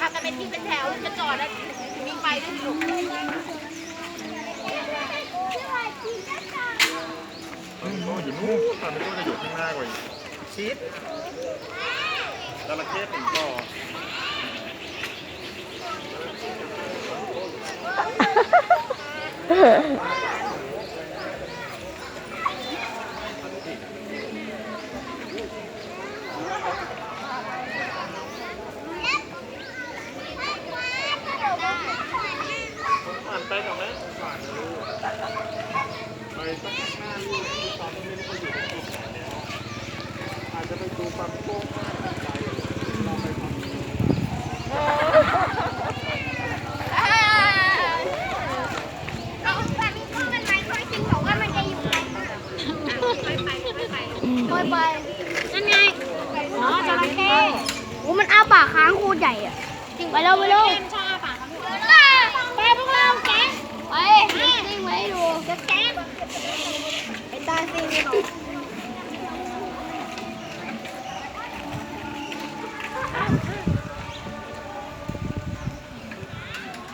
ขับกันเป็นที่เป็นแถวจะจอดแล้วมีไฟด้วยลูกโอ้ยอยู่นู่นตอนนี้ก็จะอยู่ข้างหน้ากว่าอีกชิดจระเข้เป็นต่อ ผ่านไปกับแม่ผ่านลูกไปสักห้าลูกที่ตอนนี้ไม่ได้อยู่ในกลุ่มไหนแล้วอาจจะไปดูความโก้งห้ามันจะอยู่ไกลมาไปไปไปไปนั่นไงอ๋อจระเข้โอ้มันอ้าปากค้างโคตรใหญ่อะ ไปเร็วไปเร็ว Thank you.